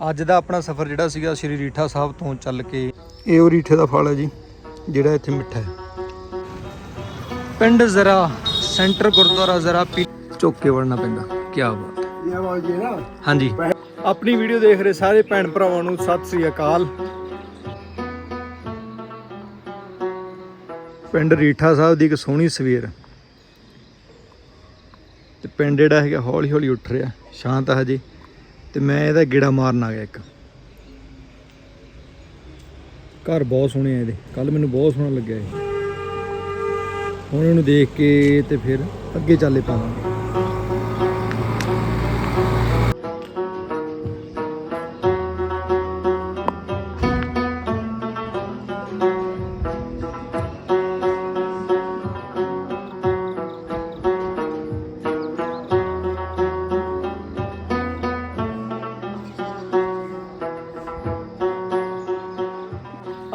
ਅੱਜ ਦਾ ਆਪਣਾ ਸਫ਼ਰ ਜਿਹੜਾ ਸੀਗਾ ਸ਼੍ਰੀ ਰੀਠਾ ਸਾਹਿਬ ਤੋਂ ਚੱਲ ਕੇ। ਇਹ ਉਹ ਰੀਠੇ ਦਾ ਫਲ ਹੈ ਜੀ ਜਿਹੜਾ ਇੱਥੇ ਮਿੱਠਾ ਹੈ। ਪਿੰਡ ਜ਼ਰਾ ਸੈਂਟਰ ਗੁਰਦੁਆਰਾ ਜ਼ਰਾ ਪੀ ਚੁੱਕ ਕੇ ਵੜਨਾ ਪੈਂਦਾ ਕੀ ਬਾਤ। ਹੈ ਇਹ ਵਾਲ ਜੀ ਨਾ। ਹਾਂਜੀ। ਆਪਣੀ ਵੀਡੀਓ ਦੇਖ ਰਹੇ ਸਾਰੇ ਭੈਣ ਭਰਾਵਾਂ ਨੂੰ ਸਤਿ ਸ੍ਰੀ ਅਕਾਲ। ਪਿੰਡ ਰੀਠਾ ਸਾਹਿਬ ਦੀ ਇੱਕ ਸੋਹਣੀ ਸਵੇਰ। ਤੇ ਪਿੰਡ ਜਿਹੜਾ ਹੈਗਾ ਹੌਲੀ ਹੌਲੀ ਉੱਠ ਰਿਹਾ ਸ਼ਾਂਤ ਆ ਹਜੇ। ਤੇ ਮੈਂ ਇਹਦਾ ਗੇੜਾ ਮਾਰਨ ਆ ਗਿਆ ਇੱਕ। ਘਰ ਬਹੁਤ ਸੋਹਣੇ ਆ ਇਹਦੇ। ਕੱਲ ਮੈਨੂੰ ਬਹੁਤ ਸੋਹਣਾ ਲੱਗਿਆ ਇਹ। ਹੁਣ ਇਹਨੂੰ ਦੇਖ ਕੇ ਤੇ ਫਿਰ ਅੱਗੇ ਚੱਲੇ ਪਾਵਾਂਗੇ।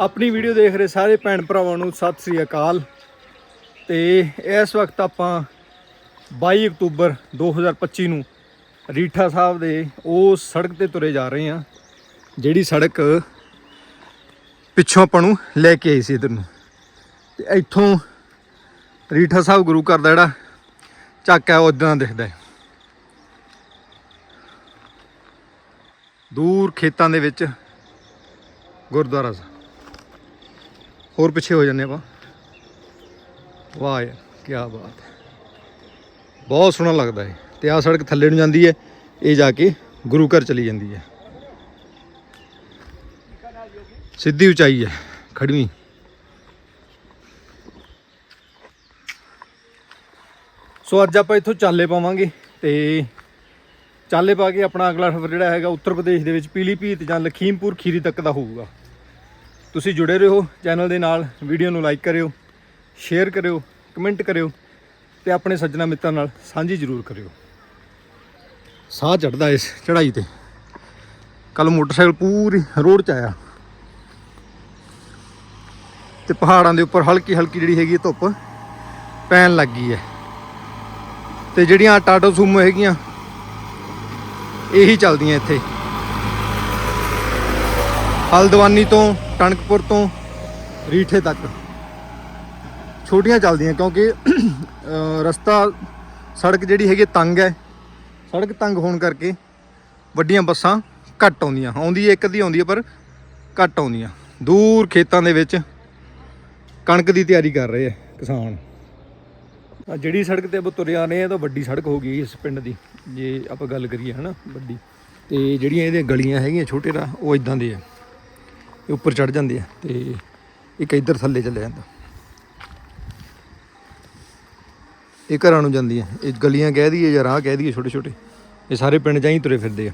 ਆਪਣੀ ਵੀਡੀਓ ਦੇਖ ਰਹੇ ਸਾਰੇ ਭੈਣ ਭਰਾਵਾਂ ਨੂੰ ਸਤਿ ਸ੍ਰੀ ਅਕਾਲ। ਤੇ ਇਸ ਵਕਤ ਆਪਾਂ 22 ਅਕਤੂਬਰ 2025 ਨੂੰ ਰੀਠਾ ਸਾਹਿਬ ਦੇ ਉਸ ਸੜਕ ਤੇ ਤੁਰੇ ਜਾ ਰਹੇ ਹਾਂ, ਜਿਹੜੀ ਸੜਕ ਪਿੱਛੋਂ ਆਪਾਂ ਨੂੰ ਲੈ ਕੇ ਆਈ ਸੀ ਇਧਰ ਨੂੰ। ਤੇ ਇੱਥੋਂ ਰੀਠਾ ਸਾਹਿਬ ਗੁਰੂ ਘਰ ਦਾ ਜਿਹੜਾ ਚੱਕ ਹੈ, ਉਹ ਇਦਾਂ ਦਿਖਦਾ ਹੈ। ਦੂਰ ਖੇਤਾਂ ਦੇ ਵਿੱਚ ਗੁਰਦੁਆਰਾ ਸਾਹਿਬ। ਹੋਰ ਪਿੱਛੇ ਹੋ ਜੰਨੇ ਆਪਾਂ। ਵਾਹ ਯਾਰ ਕੀ ਬਾਤ। ਹੈ ਬਹੁਤ ਸੋਹਣਾ ਲੱਗਦਾ ਹੈ ਤੇ ਆਹ ਸੜਕ ਥੱਲੇ ਨੂੰ ਜਾਂਦੀ ਹੈ, ਇਹ ਜਾ ਕੇ ਗੁਰੂ ਘਰ ਚਲੀ ਜਾਂਦੀ ਹੈ। ਸਿੱਧੀ ਉਚਾਈ ਹੈ, ਖੜਵੀਂ। ਸੋ ਅੱਜ ਆਪਾਂ ਇੱਥੋਂ ਚਾਲੇ ਪਾਵਾਂਗੇ ਤੇ ਚਾਲੇ ਪਾ ਕੇ ਆਪਣਾ ਅਗਲਾ ਸਫ਼ਰ ਜਿਹੜਾ ਹੈਗਾ ਉੱਤਰ ਪ੍ਰਦੇਸ਼ ਦੇ ਵਿੱਚ ਪੀਲੀਭੀਤ ਜਾਂ ਲਖੀਮਪੁਰ ਖੀਰੀ ਤੱਕ ਦਾ ਹੋਊਗਾ। ਤੁਸੀਂ ਜੁੜੇ ਰਹੋ ਚੈਨਲ ਦੇ ਨਾਲ, ਵੀਡੀਓ ਨੂੰ ਲਾਈਕ ਕਰਿਓ ਸ਼ੇਅਰ ਕਰਿਓ ਕਮੈਂਟ ਕਰਿਓ ਤੇ ਆਪਣੇ ਸੱਜਣਾ ਮਿੱਤਰਾਂ ਨਾਲ ਸਾਂਝੀ ਜ਼ਰੂਰ ਕਰਿਓ। ਸਾਹ ਚੜਦਾ ਇਸ ਚੜਾਈ ਤੇ। ਕੱਲ ਮੋਟਰਸਾਈਕਲ ਪੂਰੀ ਰੋਡ 'ਚ ਆਇਆ। ਤੇ ਪਹਾੜਾਂ ਦੇ ਉੱਪਰ ਹਲਕੀ ਹਲਕੀ ਜਿਹੜੀ ਹੈਗੀ ਧੁੱਪ ਪੈਣ ਲੱਗੀ ਹੈ। ਤੇ ਜਿਹੜੀਆਂ ਟਾਟੋ ਸੂਮੋ ਹੈਗੀਆਂ, ਇਹੀ ਚੱਲਦੀਆਂ ਇੱਥੇ। ਹਲਦਵਾਨੀ ਤੋਂ, ਟਣਕਪੁਰ ਤੋਂ, ਰੀਠੇ ਤੱਕ। ਛੋਟੀਆਂ ਚੱਲਦੀਆਂ ਕਿਉਂਕਿ ਰਸਤਾ, ਸੜਕ ਜਿਹੜੀ ਹੈਗੀ ਤੰਗ ਹੈ। ਸੜਕ ਤੰਗ ਹੋਣ ਕਰਕੇ ਵੱਡੀਆਂ ਬੱਸਾਂ ਘੱਟ ਆਉਂਦੀਆਂ। ਆਉਂਦੀ ਹੈ ਇੱਕ ਅੱਧੀ ਆਉਂਦੀ ਹੈ ਪਰ ਘੱਟ ਆਉਂਦੀਆਂ। ਦੂਰ ਖੇਤਾਂ ਦੇ ਵਿੱਚ ਕਣਕ ਦੀ ਤਿਆਰੀ ਕਰ ਰਹੇ ਆ ਕਿਸਾਨ। ਆਹ ਜਿਹੜੀ ਸੜਕ ਤੇ ਆਪਾਂ ਤੁਰੇ ਆ ਰਹੇ ਆ, ਤਾਂ ਵੱਡੀ ਸੜਕ ਹੋ ਗਈ ਇਸ ਪਿੰਡ ਦੀ। ਜੇ ਆਪਾਂ ਗੱਲ ਕਰੀਏ, ਹਨਾ, ਵੱਡੀ। ਤੇ ਜਿਹੜੀਆਂ ਇਹਦੇ ਗਲੀਆਂ ਹੈਗੀਆਂ, ਛੋਟੇ ਰਾਹ ਉਹ ਇਦਾਂ ਦੇ ਆ। ਇਹ ਉੱਪਰ ਚੜ ਜਾਂਦੇ ਆ ਤੇ ਇੱਕ ਇੱਧਰ ਥੱਲੇ ਚੱਲੇ ਜਾਂਦਾ। ਇਹ ਘਰਾਂ ਨੂੰ ਜਾਂਦੀਆਂ ਇਹ ਗਲੀਆਂ ਕਹਿ ਦਈਏ ਜਾਂ ਰਾਹ ਕਹਿ ਦਈਏ ਛੋਟੇ ਛੋਟੇ ਇਹ ਸਾਰੇ ਪਿੰਡ ਜਾਂ ਹੀ ਤੁਰੇ ਫਿਰਦੇ ਆ।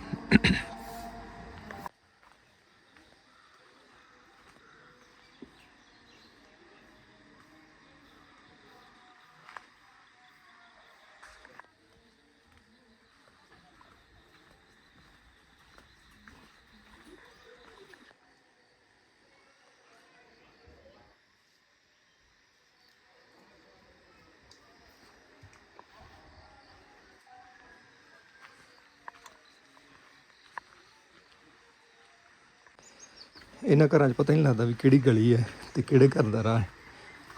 ਇਹਨਾਂ ਘਰਾਂ 'ਚ ਪਤਾ ਹੀ ਨਹੀਂ ਲੱਗਦਾ ਵੀ ਕਿਹੜੀ ਗਲੀ ਹੈ ਤੇ ਕਿਹੜੇ ਘਰ ਦਾ ਰਾਹ ਹੈ।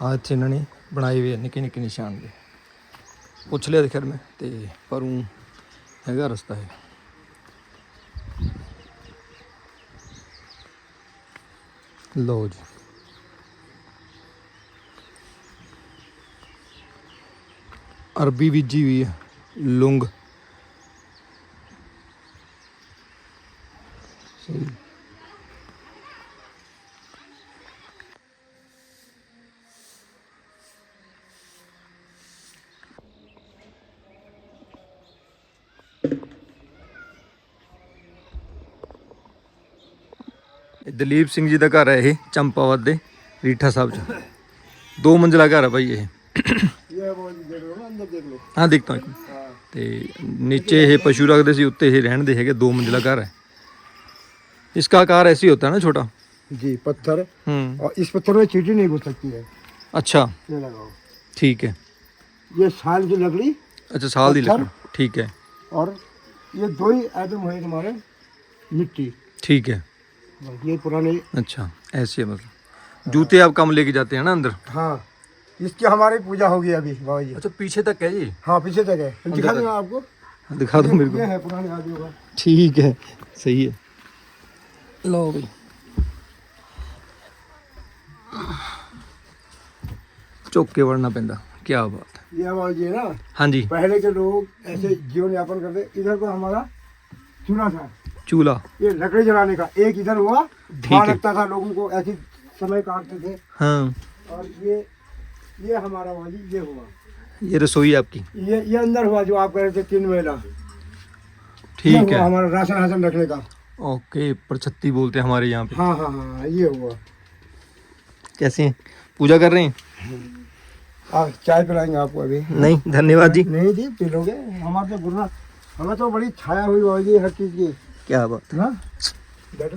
ਆਹ ਇੱਥੇ ਇਹਨਾਂ ਨੇ ਬਣਾਏ ਹੋਏ ਆ, ਨਿੱਕੇ ਨਿੱਕੇ ਨਿਸ਼ਾਨ ਦੇ ਪੁੱਛ ਲਿਆ ਤੇ ਖੈਰ ਮੈਂ, ਤੇ ਪਰ ਉਹ ਹੈਗਾ ਰਸਤਾ ਹੈ ਲਓ ਜੀ। ਅਰਬੀ ਬੀਜੀ ਹੋਈ ਹੈ ਲੁੰਗ। ਦਲੀਪ ਸਿੰਘ ਜੀ ਦਾ ਘਰ ਹੈ ਇਹ ਚੰਪਾਵਤ ਦੇ ਰੀਠਾ ਸਾਹਿਬ ਚ ਦੋ ਮੰਜ਼ਲਾ ਘਰ ਹੈ ਭਾਈ ਇਹ ये वाल जी देख लो ना अंदर देख लो ਹਾਂ ਦੇਖਤਾ ਇੱਕ हाँ ਤੇ नीचे ਇਹ ਪਸ਼ੂ ਰੱਖਦੇ ਸੀ ਉੱਤੇ ਇਹ ਰਹਿਣ ਦੇ ਹੈਗੇ ਦੋ ਮੰਜ਼ਲਾ ਘਰ ਹੈ इसका आकार ऐसे ही होता है ना छोटा जी पत्थर हम्म और इस पत्थर में चीटी नहीं घुस सकती है अच्छा ये लगाओ ठीक है ये साल की लकड़ी अच्छा साल दी पत्थर? लकड़ी ठीक है और ये दो ही आइटम है तुम्हारे मिट्टी ठीक है बस ये पुराने अच्छा ऐसे है मतलब जूते आप कम लेके जाते हैं ना अंदर हाँ इसकी हमारी पूजा होगी अभी बाबा जी अच्छा पीछे तक है ये हाँ पीछे तक है दिखा तक। दूंगा आपको दिखा दो मेरे ये को है पुराने आदमियों का ठीक है सही है लो भाई ਝੁੱਕ ਕੇ ਵੜਨਾ ਪੈਂਦਾ ਕੀ ਬਾਤ ਹੈ ये बाबा जी है ना ਹਾਂਜੀ पहले के लोग ऐसे जीवन यापन करते इधर को हमारा चूल्हा था ਚੂਲਾ ये लकड़ी जलाने का एक इधर हुआ ठीक वहाँ लगता था लोगों को ऐसे समय काटते थे। हाँ। और ये ये हमारा जी ये हुआ। ये रसोई आपकी? ये ये अंदर हुआ जो आप कह रहे थे तीन महीना ठीक है। हमारा राशन राशन रखने का। ओके परछत्ती बोलते हैं हमारे यहाँ पे। हाँ हाँ हाँ ये हुआ। कैसे हैं? पूजा कर रहे हैं? आप चाय पिलाएँगे आपको अभी। नहीं धन्यवाद जी। नहीं जी पी लोगे हमारे तो गुरु हमें तो बड़ी छाया हुई बाबा जी हर चीज़ की। ਕਿਆ ਬਾਤ ਹੈ। ਨਾ ਬੈਠ।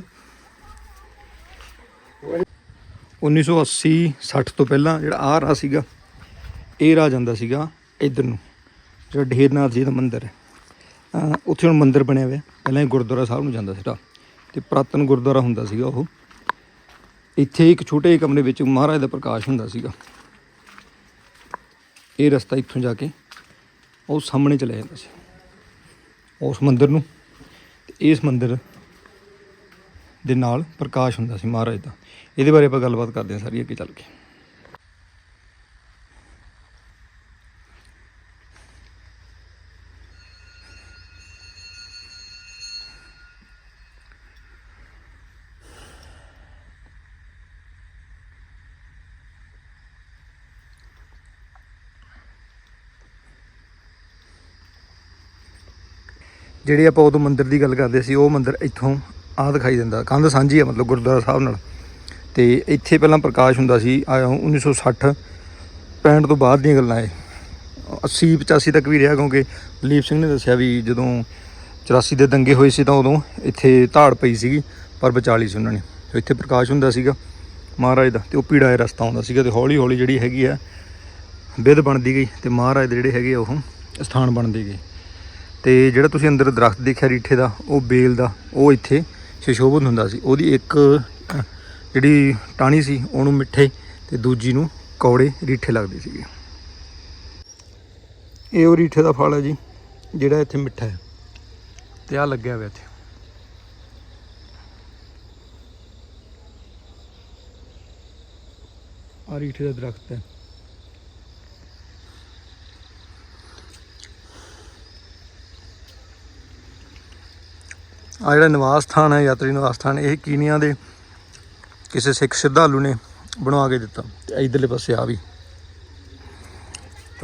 1980 60 ਤੋਂ ਪਹਿਲਾਂ ਜਿਹੜਾ ਆ ਰਾਹ ਸੀਗਾ ਇਹ ਰਾਹ ਜਾਂਦਾ ਸੀਗਾ ਇਧਰ ਨੂੰ ਜਿਹੜਾ ਢੇਰਨਾਥ ਜੀ ਦਾ ਮੰਦਿਰ ਹੈ। ਉੱਥੇ ਹੁਣ ਮੰਦਿਰ ਬਣਿਆ ਹੋਇਆ ਪਹਿਲਾਂ ਇਹ ਗੁਰਦੁਆਰਾ ਸਾਹਿਬ ਨੂੰ ਜਾਂਦਾ ਸੀਗਾ। ਤੇ ਪ੍ਰਾਤਨ ਗੁਰਦੁਆਰਾ ਹੁੰਦਾ ਸੀਗਾ ਉਹ। ਇੱਥੇ ਇੱਕ ਛੋਟੇ ਜਿਹੇ ਕਮਰੇ ਵਿੱਚ ਮਹਾਰਾਜ ਦਾ ਪ੍ਰਕਾਸ਼ ਹੁੰਦਾ ਸੀਗਾ। ਇਹ ਰਸਤਾ ਇੱਥੋਂ ਜਾ ਕੇ ਉਹ ਸਾਹਮਣੇ ਚਲਾ ਜਾਂਦਾ ਸੀ ਉਸ ਮੰਦਿਰ ਨੂੰ। ਇਸ ਮੰਦਿਰ ਦੇ ਨਾਲ ਪ੍ਰਕਾਸ਼ ਹੁੰਦਾ ਸੀ ਮਹਾਰਾਜ ਦਾ। ਇਹਦੇ ਬਾਰੇ ਆਪਾਂ ਗੱਲਬਾਤ ਕਰਦੇ ਹਾਂ ਸਾਰੀ ਅੱਗੇ ਚੱਲ ਕੇ। ਜਿਹੜੇ ਆਪਾਂ ਉਦੋਂ ਮੰਦਿਰ ਦੀ ਗੱਲ ਕਰਦੇ ਸੀ, ਉਹ ਮੰਦਿਰ ਇੱਥੋਂ ਆ ਦਿਖਾਈ ਦਿੰਦਾ, ਕੰਧ ਸਾਂਝੀ ਆ ਮਤਲਬ ਗੁਰਦੁਆਰਾ ਸਾਹਿਬ ਨਾਲ। ਤੇ ਇੱਥੇ ਪਹਿਲਾਂ ਪ੍ਰਕਾਸ਼ ਹੁੰਦਾ ਸੀ ਆ 1960 65 ਤੋਂ ਬਾਅਦ ਦੀਆਂ ਗੱਲਾਂ ਇਹ। 80 85 ਤੱਕ ਵੀ ਰਿਹਾ, ਕਿਉਂਕਿ ਦਲੀਪ ਸਿੰਘ ਨੇ ਦੱਸਿਆ ਵੀ ਜਦੋਂ 84 ਦੇ ਦੰਗੇ ਹੋਏ ਸੀ ਤਾਂ ਉਦੋਂ ਇੱਥੇ ਧਾੜ ਪਈ ਸੀਗੀ, ਪਰ ਬਚਾ ਲਈ ਸੀ ਉਹਨਾਂ ਨੇ। ਤੇ ਇੱਥੇ ਪ੍ਰਕਾਸ਼ ਹੁੰਦਾ ਸੀਗਾ ਮਹਾਰਾਜ ਦਾ, ਤੇ ਉਹ ਪੀੜਾ ਇਹ ਰਸਤਾ ਆਉਂਦਾ ਸੀਗਾ, ਤੇ ਹੌਲੀ ਹੌਲੀ ਜਿਹੜੀ ਹੈਗੀ ਆ ਵਿਧ ਬਣਦੀ ਗਈ, ਤੇ ਮਹਾਰਾਜ ਦੇ ਜਿਹੜੇ ਹੈਗੇ ਆ ਉਹ ਸਥਾਨ ਬਣਦੇ ਗਏ। ਤੇ ਜਿਹੜਾ ਤੁਸੀਂ ਅੰਦਰ ਦਰਖਤ ਦੇਖਿਆ ਰੀਠੇ ਦਾ, ਉਹ ਬੇਲ ਦਾ, ਉਹ ਇੱਥੇ ਸ਼ਿਸ਼ੋਭਤ ਹੁੰਦਾ ਸੀ। ਉਹਦੀ ਇੱਕ ਜਿਹੜੀ ਟਾਣੀ ਸੀ, ਉਹਨੂੰ ਮਿੱਠੇ ਤੇ ਦੂਜੀ ਨੂੰ ਕੌੜੇ ਰੀਠੇ ਲੱਗਦੇ ਸੀਗੇ। ਇਹ ਉਹ ਰੀਠੇ ਦਾ ਫਲ ਹੈ ਜੀ, ਜਿਹੜਾ ਇੱਥੇ ਮਿੱਠਾ ਹੈ। ਤੇ ਆ ਲੱਗਿਆ ਹੋਇਆ ਇੱਥੇ। ਆ ਰੀਠੇ ਦਾ ਦਰਖਤ ਹੈ। ਆ ਜਿਹੜਾ ਨਿਵਾਸ ਸਥਾਨ ਹੈ, ਯਾਤਰੀ ਨਿਵਾਸ ਸਥਾਨ, ਇਹ ਕੀਨੀਆ ਦੇ ਕਿਸੇ ਸਿੱਖ ਸ਼ਰਧਾਲੂ ਨੇ ਬਣਵਾ ਕੇ ਦਿੱਤਾ। ਤੇ ਇਧਰਲੇ ਪਾਸੇ ਆ ਵੀ।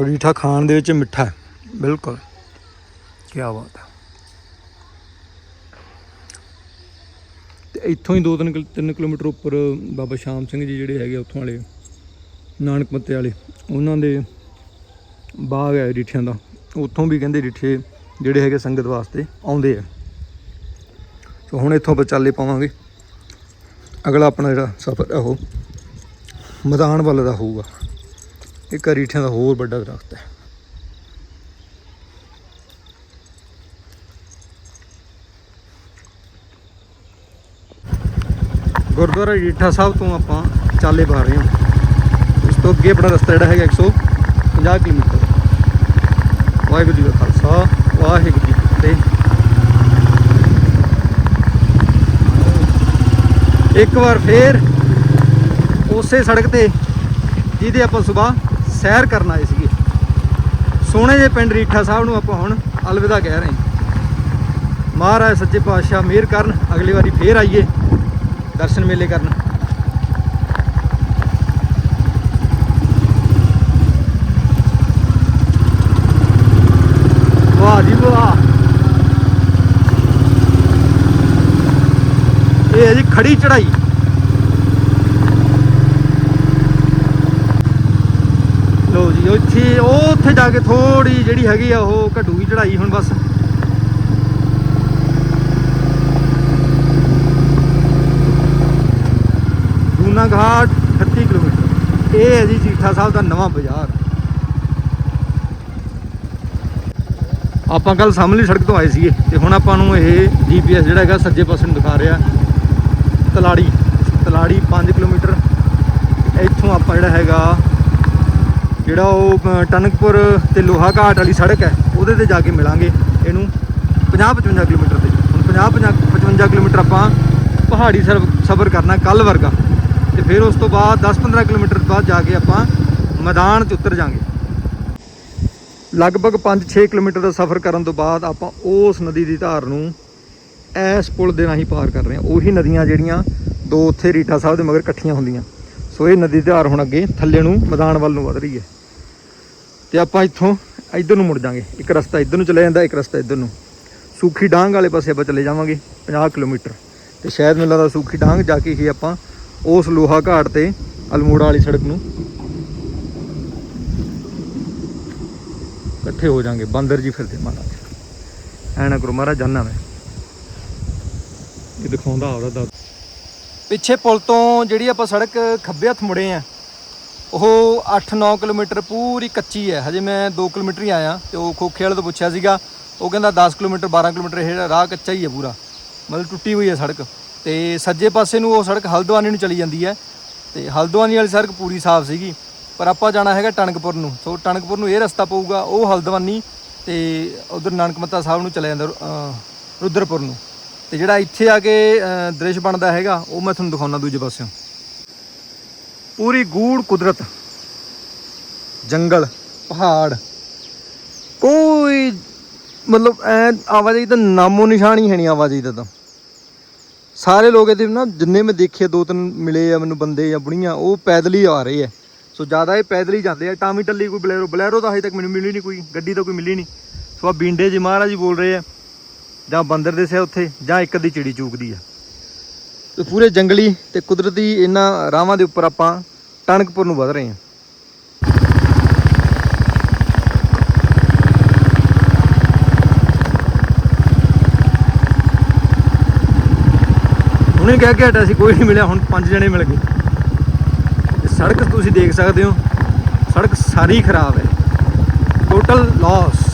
ਰੀਠਾ ਖਾਣ ਦੇ ਵਿੱਚ ਮਿੱਠਾ ਹੈ। ਬਿਲਕੁਲ। ਕੀ ਬਾਤ ਹੈ। ਤੇ ਇੱਥੋਂ ਹੀ 2-3 ਕਿਲੋਮੀਟਰ ਉੱਪਰ ਬਾਬਾ ਸ਼ਾਮ ਸਿੰਘ ਜੀ ਜਿਹੜੇ ਹੈਗੇ ਉੱਥੋਂ ਵਾਲੇ, ਨਾਨਕ ਮੱਤੇ ਵਾਲੇ, ਉਹਨਾਂ ਦੇ ਬਾਗ ਹੈ ਰੀਠਿਆਂ ਦਾ। ਉੱਥੋਂ ਵੀ ਕਹਿੰਦੇ ਰੀਠੇ ਜਿਹੜੇ ਹੈਗੇ ਸੰਗਤ ਵਾਸਤੇ ਆਉਂਦੇ ਆ। ਸੋ ਹੁਣ ਇੱਥੋਂ ਆਪਾਂ ਚੱਲੇ ਪਾਵਾਂਗੇ। ਅਗਲਾ ਆਪਣਾ ਜਿਹੜਾ ਸਫ਼ਰ ਹੈ ਉਹ ਮੈਦਾਨ ਵੱਲ ਦਾ ਹੋਊਗਾ। ਇਹ ਕਰੀਠਿਆਂ ਦਾ ਹੋਰ ਵੱਡਾ ਦਰਖਤ ਹੈ। ਗੁਰਦੁਆਰਾ ਰੀਠਾ ਸਾਹਿਬ ਤੋਂ ਆਪਾਂ ਚਾਲੇ ਪਾ ਰਹੇ ਹਾਂ। ਇਸ ਤੋਂ ਅੱਗੇ ਆਪਣਾ ਰਸਤਾ ਜਿਹੜਾ ਹੈਗਾ 150 ਕਿਲੋਮੀਟਰ। ਵਾਹਿਗੁਰੂ ਜੀ ਕਾ ਖਾਲਸਾ, ਵਾਹਿਗੁਰੂ ਜੀ ਕੀ ਫਤਿਹ। ਇੱਕ ਵਾਰ ਫੇਰ ਉਸੇ ਸੜਕ ਤੇ ਜਿਹਦੇ ਆਪਾਂ ਸਵੇਰ ਸੈਰ ਕਰਨ ਆਏ ਸੀਗੇ। ਸੋਹਣੇ ਜਿਹੇ ਪਿੰਡ ਰੀਠਾ ਸਾਹਿਬ ਨੂੰ ਆਪਾਂ ਹੁਣ ਅਲਵਿਦਾ ਕਹਿ ਰਹੇ ਹਾਂ। ਮਹਾਰਾਜ ਸੱਚੇ ਪਾਤਸ਼ਾਹ ਮਿਹਰ ਕਰਨ, ਅਗਲੀ ਵਾਰੀ ਫੇਰ ਆਈਏ ਦਰਸ਼ਨ ਮੇਲੇ ਕਰਨ। ਵਾਹ ਜੀ ਵਾਹ। ਇਹ ਹੈ ਜੀ ਖੜੀ ਚੜਾਈ ਲੋ ਜੀ, ਉੱਥੇ ਉਹ ਉੱਥੇ ਜਾ ਕੇ ਥੋੜੀ ਜਿਹੜੀ ਹੈਗੀ ਆ ਉਹ ਘਟੂਗੀ ਚੜਾਈ ਹੁਣ ਬਸ। ਦੂਨਾ ਘਾਟ 38 ਕਿਲੋਮੀਟਰ। ਇਹ ਹੈ ਜੀ ਜੀਠਾ ਸਾਹਿਬ ਦਾ ਨਵਾਂ ਬਾਜ਼ਾਰ। ਆਪਾਂ ਕੱਲ ਸਾਹਮਣੇ ਸੜਕ ਤੋਂ ਆਏ ਸੀਗੇ ਤੇ ਹੁਣ ਆਪਾਂ ਨੂੰ ਇਹ ਜੀਪੀਐਸ ਜਿਹੜਾ ਹੈਗਾ ਸੱਜੇ ਪਾਸੇ ਨੂੰ ਦਿਖਾ ਰਿਹਾ। ਤਲਾੜੀ ਤਲਾੜੀ 5 ਕਿਲੋਮੀਟਰ। ਇੱਥੋਂ ਆਪਾਂ ਜਿਹੜਾ ਹੈਗਾ, ਜਿਹੜਾ ਉਹ ਟਨਕਪੁਰ ਤੇ ਲੋਹਾ ਘਾਟ ਵਾਲੀ ਸੜਕ ਹੈ, ਉਹਦੇ ਤੇ ਜਾ ਕੇ ਮਿਲਾਂਗੇ ਇਹਨੂੰ 50 55 ਕਿਲੋਮੀਟਰ ਤੇ। ਹੁਣ 50 55 ਕਿਲੋਮੀਟਰ ਆਪਾਂ ਪਹਾੜੀ ਸਫ਼ਰ ਕਰਨਾ ਕੱਲ ਵਰਗਾ। ਤੇ ਫਿਰ ਉਸ ਤੋਂ ਬਾਅਦ 10 15 ਕਿਲੋਮੀਟਰ ਬਾਅਦ ਜਾ ਕੇ ਆਪਾਂ ਮੈਦਾਨ 'ਚ ਉਤਰ ਜਾਾਂਗੇ। ਲਗਭਗ 5-6 ਕਿਲੋਮੀਟਰ ਦਾ ਸਫ਼ਰ ਕਰਨ ਤੋਂ ਬਾਅਦ ਆਪਾਂ ਉਸ ਨਦੀ ਦੀ ਧਾਰ ਨੂੰ ਇਸ ਪੁਲ ਦੇ ਰਾਹੀਂ ਪਾਰ ਕਰ ਰਹੇ ਹਾਂ। ਉਹੀ ਨਦੀਆਂ ਜਿਹੜੀਆਂ ਦੋ ਉੱਥੇ ਰੀਟਾ ਸਾਹਿਬ ਦੇ ਮਗਰ ਇਕੱਠੀਆਂ ਹੁੰਦੀਆਂ। ਸੋ ਇਹ ਨਦੀ ਦੀ ਧਾਰ ਹੁਣ ਅੱਗੇ ਥੱਲੇ ਨੂੰ ਮੈਦਾਨ ਵੱਲ ਨੂੰ ਵਧ ਰਹੀ ਹੈ। ਤੇ ਆਪਾਂ ਇੱਥੋਂ ਇੱਧਰ ਨੂੰ ਮੁੜ ਜਾਾਂਗੇ। ਇੱਕ ਰਸਤਾ ਇੱਧਰ ਨੂੰ ਚਲੇ ਜਾਂਦਾ, ਇੱਕ ਰਸਤਾ ਇੱਧਰ ਨੂੰ। ਸੂਖੀ ਡਾਂਗ ਵਾਲੇ ਪਾਸੇ ਆਪਾਂ ਚਲੇ ਜਾਵਾਂਗੇ 50 ਕਿਲੋਮੀਟਰ। ਤੇ ਸ਼ਾਇਦ ਮੈਨੂੰ ਲੱਗਦਾ ਸੂਖੀ ਡਾਂਗ ਜਾ ਕੇ ਹੀ ਆਪਾਂ ਉਸ ਲੋਹਾ ਘਾਟ ਤੇ ਅਲਮੋੜਾ ਵਾਲੀ ਸੜਕ ਨੂੰ ਇਕੱਠੇ ਹੋ ਜਾਾਂਗੇ। ਬਾਂਦਰ ਜੀ ਫਿਰਦੇ ਮਹਾਰਾਜ ਐ ਨਾ ਕਰੋ ਮਹਾਰਾਜ, ਜਾਨਾ ਮੈਂ। ਇਹ ਦਿਖਾਉਂਦਾ ਉਹਦਾ ਦਾ ਪਿੱਛੇ ਪੁਲ ਤੋਂ ਜਿਹੜੀ ਆਪਾਂ ਸੜਕ ਖੱਬੇ ਹੱਥ ਮੁੜੇ ਆ, ਉਹ 8-9 ਕਿਲੋਮੀਟਰ ਪੂਰੀ ਕੱਚੀ ਹੈ। ਹਜੇ ਮੈਂ 2 ਕਿਲੋਮੀਟਰ ਹੀ ਆਇਆ, ਤੇ ਉਹ ਖੋਖੇ ਵਾਲੇ ਤੋਂ ਪੁੱਛਿਆ ਸੀਗਾ, ਉਹ ਕਹਿੰਦਾ 10 ਕਿਲੋਮੀਟਰ 12 ਕਿਲੋਮੀਟਰ ਇਹ ਰਾਹ ਕੱਚਾ ਹੀ ਹੈ ਪੂਰਾ। ਮਤਲਬ ਟੁੱਟੀ ਹੋਈ ਹੈ ਸੜਕ। ਤੇ ਸੱਜੇ ਪਾਸੇ ਨੂੰ ਉਹ ਸੜਕ ਹਲਦਵਾਨੀ ਨੂੰ ਚਲੀ ਜਾਂਦੀ ਹੈ। ਤੇ ਹਲਦਵਾਨੀ ਵਾਲੀ ਸੜਕ ਪੂਰੀ ਸਾਫ਼ ਸੀਗੀ। ਪਰ ਆਪਾਂ ਜਾਣਾ ਹੈਗਾ ਟਣਕਪੁਰ ਨੂੰ। ਸੋ ਟਣਕਪੁਰ ਨੂੰ ਇਹ ਰਸਤਾ ਪਊਗਾ, ਉਹ ਹਲਦਵਾਨੀ ਤੇ ਉਧਰ ਨਾਨਕਮੱਤਾ ਸਾਹਿਬ ਨੂੰ ਚਲੇ ਜਾਂਦਾ ਰੁਦਰਪੁਰ ਨੂੰ। ਤੇ ਜਿਹੜਾ ਇੱਥੇ ਆ ਕੇ ਦ੍ਰਿਸ਼ ਬਣਦਾ ਹੈਗਾ, ਉਹ ਮੈਂ ਤੁਹਾਨੂੰ ਦਿਖਾਉਣਾ ਦੂਜੇ ਪਾਸਿਓਂ। ਪੂਰੀ ਗੂੜ ਕੁਦਰਤ, ਜੰਗਲ, ਪਹਾੜ, ਕੋਈ ਮਤਲਬ ਐ ਆਵਾਜਾਈ ਦਾ ਨਾਮੋ ਨਿਸ਼ਾਨ ਹੀ ਹੈ ਨਹੀਂ ਆਵਾਜਾਈ ਦਾ ਤਾਂ। ਸਾਰੇ ਲੋਕ ਇਹਦੇ ਨਾ, ਜਿੰਨੇ ਮੈਂ ਦੇਖੇ, ਦੋ ਤਿੰਨ ਮਿਲੇ ਆ ਮੈਨੂੰ ਬੰਦੇ ਜਾਂ ਬੁੜੀਆਂ, ਉਹ ਪੈਦਲ ਹੀ ਆ ਰਹੇ ਆ। ਸੋ ਜ਼ਿਆਦਾ ਇਹ ਪੈਦਲ ਹੀ ਜਾਂਦੇ ਆ। ਟਾਮੀ ਟੱਲੀ ਕੋਈ ਬਲੈਰੋ ਬਲੈਰੋ ਤਾਂ ਹਜੇ ਤੱਕ ਮੈਨੂੰ ਮਿਲੀ ਨਹੀਂ ਕੋਈ, ਗੱਡੀ ਤਾਂ ਕੋਈ ਮਿਲੀ ਨਹੀਂ। ਸੋ ਆ ਬੀਂਡੇ ਜੀ ਮਹਾਰਾਜ ਜੀ ਬੋਲ ਰਹੇ ਆ। ਜਾਂ ਬੰਦਰ ਦੇ ਸੇ ਉੱਥੇ ਜਾਂ ਇੱਕ ਅੱਧੀ ਚਿੜੀ ਚੂਕਦੀ ਆ। ਤੇ ਪੂਰੇ ਜੰਗਲੀ ਤੇ ਕੁਦਰਤੀ ਇਹਨਾਂ ਰਾਵਾਂ ਦੇ ਉੱਪਰ ਆਪਾਂ ਟਣਕਪੁਰ ਨੂੰ ਵਧ ਰਹੇ ਹਾਂ। ਹੁਣੇ ਕਹਿ ਕੇ ਹਟਿਆ ਸੀ, ਕੋਈ ਨਹੀਂ ਮਿਲਿਆ, ਹੁਣ ਪੰਜ ਜਣੇ ਮਿਲ ਗਏ। ਸੜਕ ਤੁਸੀਂ ਦੇਖ ਸਕਦੇ ਹੋ, ਸੜਕ ਸਾਰੀ ਖਰਾਬ ਹੈ। ਟੋਟਲ ਲਾਸ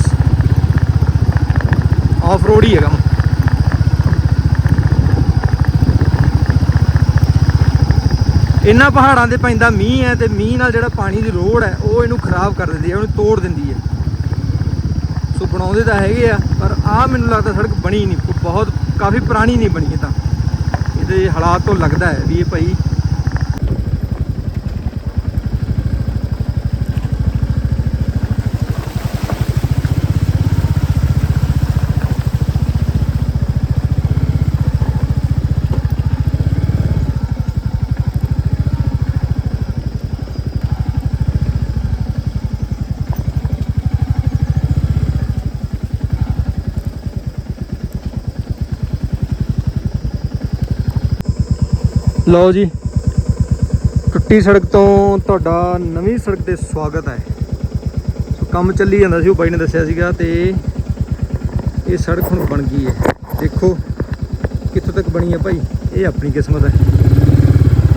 ਆਫ ਰੋਡ ਹੀ ਹੈਗਾ ਇਹਨਾਂ ਪਹਾੜਾਂ ਦੇ ਪੈਂਦਾ ਮੀਂਹ ਹੈ ਤੇ ਮੀਂਹ ਨਾਲ ਜਿਹੜਾ ਪਾਣੀ ਦੀ ਰੋਡ ਹੈ, ਉਹ ਇਹਨੂੰ ਖਰਾਬ ਕਰ ਦਿੰਦੀ ਹੈ, ਉਹਨੂੰ ਤੋੜ ਦਿੰਦੀ ਹੈ। ਸੋ ਬਣਾਉਂਦੇ ਤਾਂ ਹੈਗੇ ਆ, ਪਰ ਆ ਮੈਨੂੰ ਲੱਗਦਾ ਸੜਕ ਬਣੀ ਨਹੀਂ। ਬਹੁਤ, ਕਾਫੀ ਪੁਰਾਣੀ ਨਹੀਂ ਬਣੀ ਇਹ ਤਾਂ। ਇਹਦੇ ਹਾਲਾਤ ਤੋਂ ਲੱਗਦਾ ਹੈ ਵੀ ਇਹ ਭਾਈ ਲਓ ਜੀ, ਟੁੱਟੀ ਸੜਕ ਤੋਂ ਤੁਹਾਡਾ ਨਵੀਂ ਸੜਕ ਤੇ ਸਵਾਗਤ ਹੈ। ਸੋ ਕੰਮ ਚੱਲੀ ਜਾਂਦਾ ਸੀ, ਉਹ ਬਾਈ ਨੇ ਦੱਸਿਆ ਸੀਗਾ ਤੇ ਇਹ ਸੜਕ ਹੁਣ ਬਣ ਗਈ ਹੈ। ਦੇਖੋ ਕਿੱਥੋਂ ਤੱਕ ਬਣੀ ਹੈ ਭਾਈ, ਇਹ ਆਪਣੀ ਕਿਸਮਤ ਹੈ।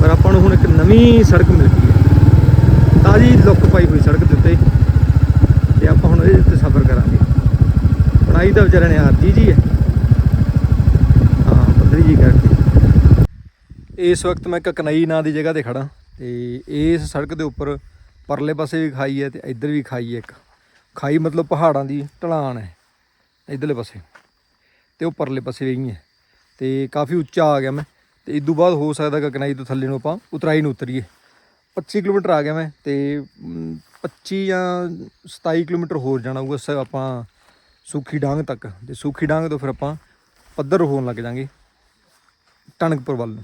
ਪਰ ਆਪਾਂ ਨੂੰ ਹੁਣ ਇੱਕ ਨਵੀਂ ਸੜਕ ਮਿਲ ਗਈ ਹੈ। ਤਾਜੀ ਲੁੱਕ ਪਾਈ ਹੋਈ ਸੜਕ ਦੇ ਉੱਤੇ ਤੇ ਆਪਾਂ ਹੁਣ ਇਹਦੇ ਉੱਤੇ ਸਫ਼ਰ ਕਰਾਂਗੇ। ਬਣਾਈ ਤਾਂ ਵਿਚਾਰਿਆਂ ਨੇ ਆਰਤੀ ਜੀ ਹੈ। ਹਾਂ ਬੱਦਰੀ ਜੀ ਕਰਕੇ ਇਸ ਵਕਤ ਮੈਂ ਕਕਨਈ ਨਾਂ ਦੀ ਜਗ੍ਹਾ ਤੇ ਖੜਾ ਤੇ ਇਸ ਸੜਕ ਦੇ ਉੱਪਰ ਪਰਲੇ ਪਾਸੇ ਵੀ ਖਾਈ ਹੈ ਤੇ ਇੱਧਰ ਵੀ ਖਾਈ ਹੈ ਇੱਕ। ਖਾਈ ਮਤਲਬ ਪਹਾੜਾਂ ਦੀ ਢਲਾਨ ਹੈ ਇੱਧਰਲੇ ਪਾਸੇ ਤੇ ਉਹ ਪਰਲੇ ਪਾਸੇ ਵੀ ਹੈ ਤੇ ਕਾਫੀ ਉੱਚਾ ਆ ਗਿਆ ਮੈਂ ਤੇ ਤੋਂ ਬਾਅਦ ਹੋ ਸਕਦਾ ਕਕਨਾਈ ਤੋਂ ਥੱਲੇ ਨੂੰ ਆਪਾਂ ਉਤਰਾਈ ਨੂੰ ਉਤਰੀਏ। 25 ਕਿਲੋਮੀਟਰ ਆ ਗਿਆ ਮੈਂ ਤੇ ਮ, 25 ਜਾਂ 27 ਕਿਲੋਮੀਟਰ ਹੋਰ ਜਾਣਾ ਹੋਊਗਾ ਸ ਆਪਾਂ ਸੁਖੀ ਡਾਂਗ ਤੱਕ ਤੇ ਸੁਖੀ ਡਾਂਗ ਤੋਂ ਫਿਰ ਆਪਾਂ ਪੱਧਰ ਹੋਣ ਲੱਗ ਜਾਾਂਗੇ ਟਣਕਪੁਰ ਵੱਲ ਨੂੰ।